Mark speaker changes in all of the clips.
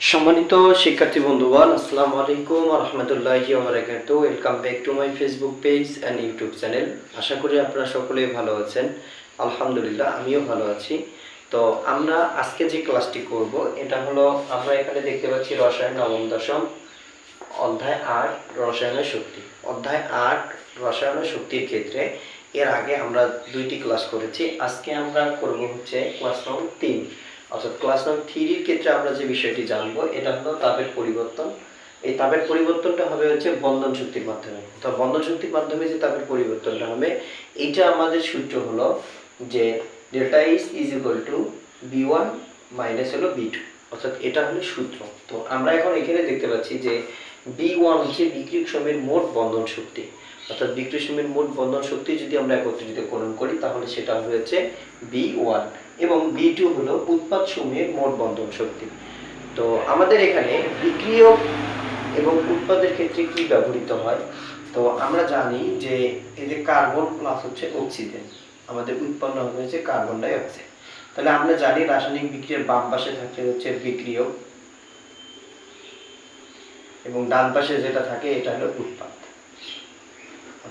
Speaker 1: সম্মানিত শিক্ষার্থী বন্ধুগণ, আসসালামু আলাইকুম রহমতুল্লাহি ওবরাকাতু welcome back to my Facebook page and YouTube channel আশা করি আপনারা সকলেই ভালো আছেন। আলহামদুলিল্লাহ, আমিও ভালো আছি। তো আমরা আজকে যে ক্লাসটি করব, এটা হলো, আমরা এখানে দেখতে পাচ্ছি রসায়ন নবম দশম, অধ্যায় আট, রসায়নের শক্তি। অধ্যায় আট, রসায়নের শক্তির ক্ষেত্রে এর আগে আমরা দুইটি ক্লাস করেছি। আজকে আমরা করব হচ্ছে ক্লাস নম্বর তিন। অর্থাৎ ক্লাস নম্বর থ্রির ক্ষেত্রে আমরা যে বিষয়টি জানব, এটা হলো তাপের পরিবর্তন। এই তাপের পরিবর্তনটা হবে হচ্ছে বন্ধন শক্তির মাধ্যমে। তো বন্ধন শক্তির মাধ্যমে যে তাপের পরিবর্তনটা হবে এটা আমাদের সূত্র হলো যে delta s is equal to B one minus হলো বি টু অর্থাৎ এটা হলো সূত্র। তো আমরা এখন এখানে দেখতে পাচ্ছি যে বি ওয়ান হচ্ছে বিক্রিয়ক সময়ের মোট বন্ধন শক্তি। অর্থাৎ বিক্রিয়ক সময়ের মোট বন্ধন শক্তি যদি আমরা একত্রিতকরণ করি, তাহলে সেটা হয়েছে বি ওয়ান এবং বি টু হলো উৎপাদ সময়ের মোট বন্ধন শক্তি। তো আমাদের এখানে বিক্রিয়ক এবং উৎপাদের ক্ষেত্রে কি ব্যবহৃত হয়? তো আমরা জানি যে এই যে কার্বন প্লাস হচ্ছে অক্সিজেন আমাদের উৎপন্ন হয়েছে কার্বন ডাই অক্সাইড তাহলে আমরা জানি রাসায়নিক বিক্রিয়ার বাম পাশে থাকে হচ্ছে বিক্রিয়ক এবং ডান পাশে যেটা থাকে, এটা হলো উৎপাদ।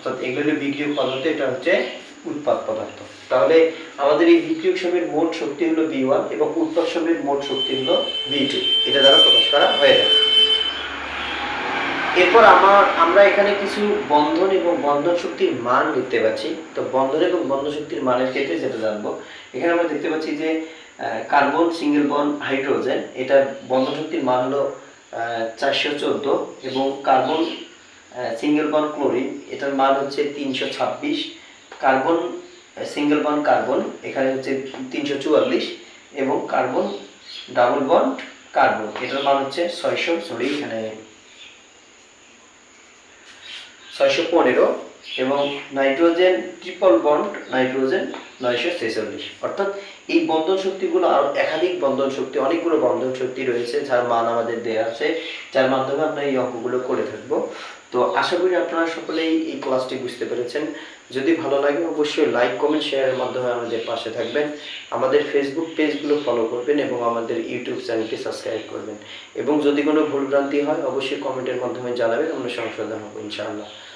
Speaker 1: অর্থাৎ এগুলো বিক্রিয়ক পদার্থ, এটা হচ্ছে উৎপাদ পদার্থ। তাহলে আমাদের এই বিক্রিয়ক সময়ের মোট শক্তি হলো বি ওয়ান এবং উৎপাদ সময়ের মোট শক্তি হলো বি টু এটা দ্বারা প্রকাশ করা হয়ে যাবে। এরপর আমার, আমরা এখানে কিছু বন্ধন এবং বন্ধন শক্তির মান দেখতে পাচ্ছি। তো বন্ধন এবং বন্ধন শক্তির মানের ক্ষেত্রে যেটা জানব, এখানে আমরা দেখতে পাচ্ছি যে কার্বন, সিঙ্গেল বন হাইড্রোজেন, এটা বন্ধন শক্তির মান হলো চারশো চোদ্দ এবং কার্বন সিঙ্গেল বন ক্লোরিন এটার মান হচ্ছে তিনশো ছাব্বিশ। কার্বন সিঙ্গেল বন কার্বন এখানে হচ্ছে তিনশো চুয়াল্লিশ। এবং কার্বন ডাবল বন্ড কার্বন এটার মান হচ্ছে ছয়শো সরি এখানে ছয়শো পনেরো। এবং নাইট্রোজেন ট্রিপল বন্ড নাইট্রোজেন নয়শো ছেচল্লিশ। অর্থাৎ এই বন্ধন শক্তিগুলো আরও একাধিক বন্ধন শক্তি, অনেকগুলো বন্ধন শক্তি রয়েছে যার মান আমাদের দেয়া আছে, যার মাধ্যমে আমরা এই অঙ্কগুলো করে থাকব। তো আশা করি আপনারা সকলেই এই ক্লাসটি বুঝতে পেরেছেন। যদি ভালো লাগে, অবশ্যই লাইক কমেন্ট শেয়ারের মাধ্যমে আমাদের পাশে থাকবেন। আমাদের ফেসবুক পেজগুলো ফলো করবেন এবং আমাদের ইউটিউব চ্যানেলটি সাবস্ক্রাইব করবেন। এবং যদি কোনো ভুলভ্রান্তি হয়, অবশ্যই কমেন্টের মাধ্যমে জানাবেন, আমরা সংশোধন হব ইনশাআল্লাহ।